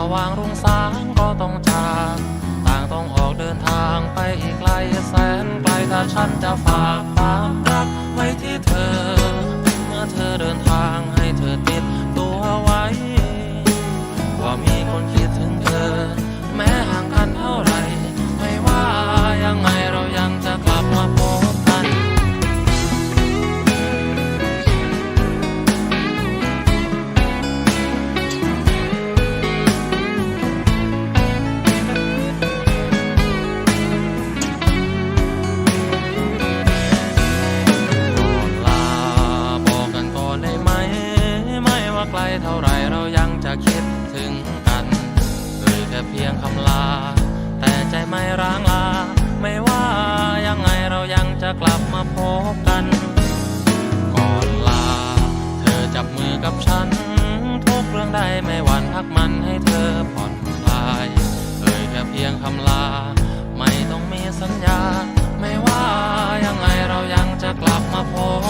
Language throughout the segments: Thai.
พอสว่างรุ่งสางก็ต้องจากต่างต้องออกเดินทางไปอีกไกลแสนไกลถ้าฉันจะฝากความรัก คำลา แต่ใจไม่ร้างลา ไม่ว่ายังไงเรายังจะกลับมาพบกัน ก่อนลา เธอจับมือกับฉัน ทุกเรื่องใดไม่หวั่นพักมันให้เธอผ่อนคลายเอ่ยแค่เพียงคำลา ไม่ต้องมีสัญญา ไม่ว่ายังไงเรายังจะกลับมาพบ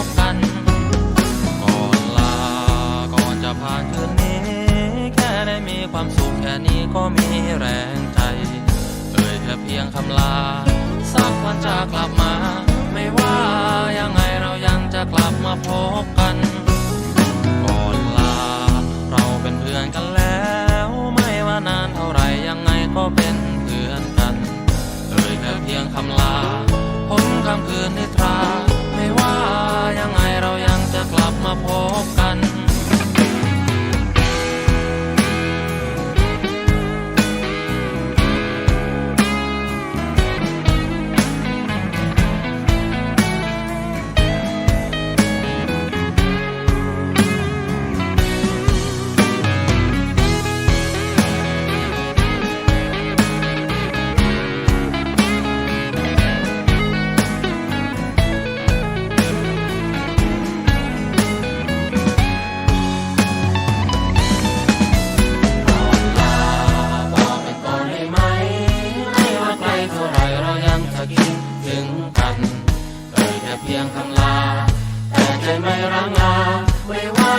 แค่นี้ก็มีแรงใจ เอ่ยแค่เพียงคำลา สักวันจะกลับมา ไม่ว่ายังไงเรายังจะกลับมาพบกันก่อนลา เราเป็นเพื่อนกันแล้ว ไม่ว่านานเท่าไหรยังไงก็เป็นเพื่อนกัน เอ่ยแค่เพียงคำลาพ้นคำคืนนิางลาไม่ว่า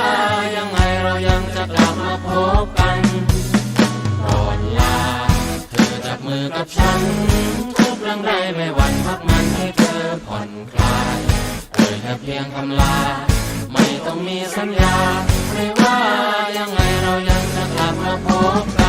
ยังไงเรายังจะกลับมาพบกันก่อนลาเธอจับมือกับฉัน ทุกเรื่องใดไม่หวั่นพักมันให้เธอผ่อนคลายเอ่ยแค่เพียงคำลา ไม่ต้องมีสัญญา ไม่ว่ายังไงเรายังจะกลับมาพบกัน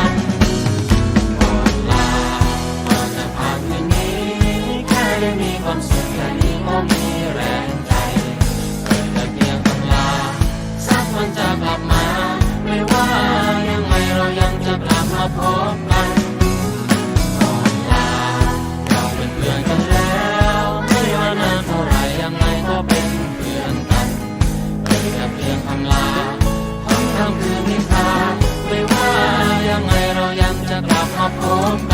จะกลับมาพบ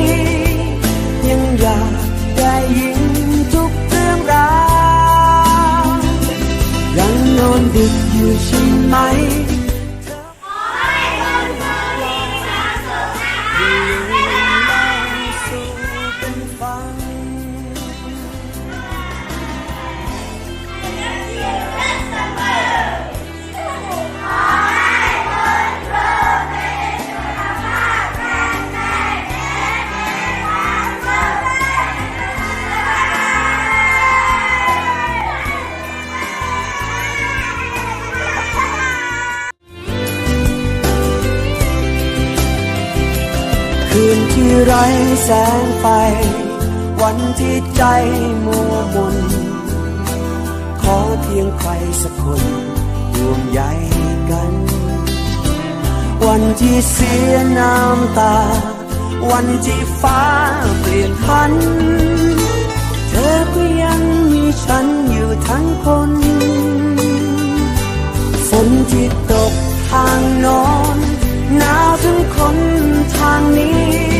ไร้แสงไฟ วันที่ใจมัวมน ขอเพียงใครสักคนห่วงใยกัน วันที่เสียน้ำตา วันที่ฟ้าเปลี่ยนพัน เธอก็ยังมีฉันอยู่ทั้งคนฝนที่ตกทางโนอนหนาวถึงคนทางนี้